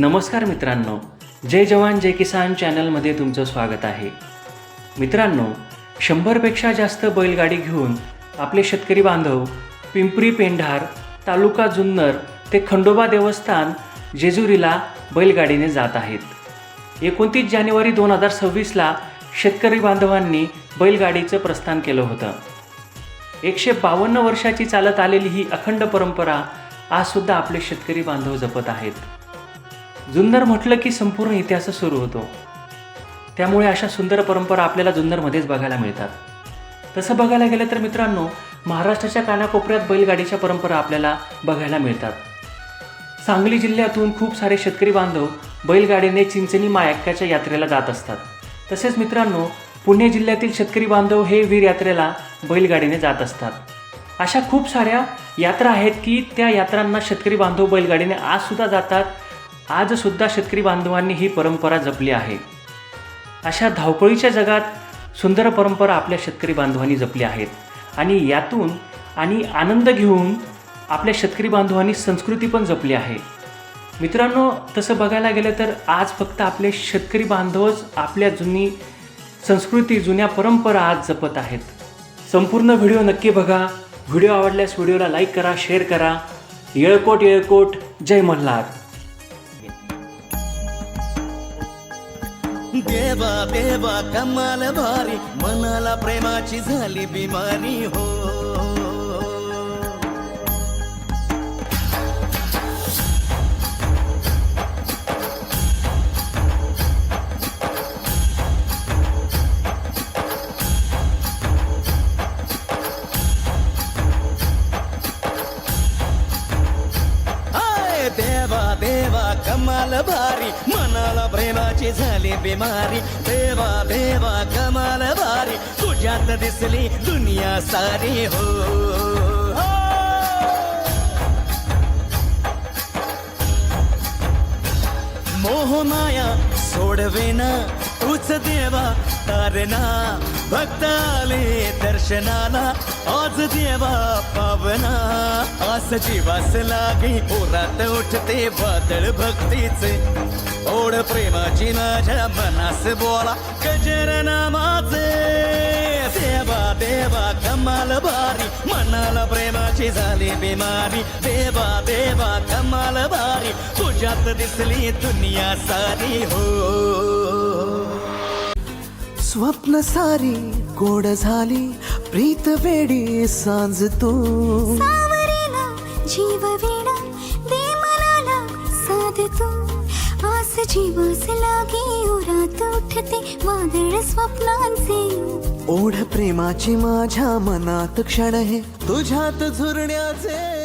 नमस्कार मित्रांनो. जय जवान जय किसान चॅनलमध्ये तुमचं स्वागत आहे. मित्रांनो शंभरपेक्षा जास्त बैलगाडी घेऊन आपले शेतकरी बांधव पिंपरी पेंढार तालुका जुन्नर ते खंडोबा देवस्थान जेजुरीला बैलगाडीने जात आहेत. एकोणतीस जानेवारी दोन हजार सव्वीसला शेतकरी बांधवांनी बैलगाडीचं प्रस्थान केलं होतं. एकशे बावन्न वर्षाची चालत आलेली ही अखंड परंपरा आजसुद्धा आपले शेतकरी बांधव जपत आहेत. जुन्नर म्हटलं की संपूर्ण इतिहास सुरू होतो. त्यामुळे अशा सुंदर परंपरा आपल्याला जुन्नरमध्येच बघायला मिळतात. तसं बघायला गेलं तर मित्रांनो महाराष्ट्राच्या कानाकोपऱ्यात बैलगाडीच्या परंपरा आपल्याला बघायला मिळतात. सांगली जिल्ह्यातून खूप सारे शेतकरी बांधव बैलगाडीने चिंचणी मायक्याच्या यात्रेला जात असतात. तसेच मित्रांनो पुणे जिल्ह्यातील शेतकरी बांधव हे वीर यात्रेला बैलगाडीने जात असतात. अशा खूप साऱ्या यात्रा आहेत की त्या यात्रांना शेतकरी बांधव बैलगाडीने आजसुद्धा जातात आजसुद्धा शेतकरी बांधवांनी ही परंपरा जपली आहे. अशा धावपळीच्या जगात सुंदर परंपरा आपल्या शेतकरी बांधवांनी जपली आहेत. आणि यातून आणि आनंद घेऊन आपल्या शेतकरी बांधवांनी संस्कृती पण जपली आहे. मित्रांनो तसं बघायला गेलं तर आज फक्त आपले शेतकरी बांधवच आपल्या जुनी संस्कृती जुन्या परंपरा आज जपत आहेत. संपूर्ण व्हिडिओ नक्की बघा. व्हिडिओ आवडल्यास व्हिडिओला लाईक करा शेअर करा. येळकोट येळकोट. जय मल्हार. देवा देवा कमाल भारी मनाला प्रेमाची झाली बिमारी हो. हाय देवा देवा कमाल भारी मला प्रेमाची झाली बिमारी. देवा देवा कमाल भारी. तुझ्यात दिसली दुनिया सारी हो. मोहमाया सोडवेना तूच देवा तारणा. भक्त आले दर्शनाला आज देवा पावना. आस जीवास लागे ओरात उठते वादळ भक्तीचे. ओढ प्रेमाची माझ्या मनास बोला. गजर नामाचे देवा देवा कमाल भारी मनाला प्रेमाची झाली बिमारी. देवा देवा कमाल भारी तुझ्यात दिसली दुनिया सारी हो. स्वप्न सारी गोड झाली. प्रीत वेडी सांज तू. जीव जीवास लागे उरात उठते वादळ स्वप्नांचे. ओढ प्रेमाची माझ्या मनात क्षण हे. तुझ्यात झुरण्याचे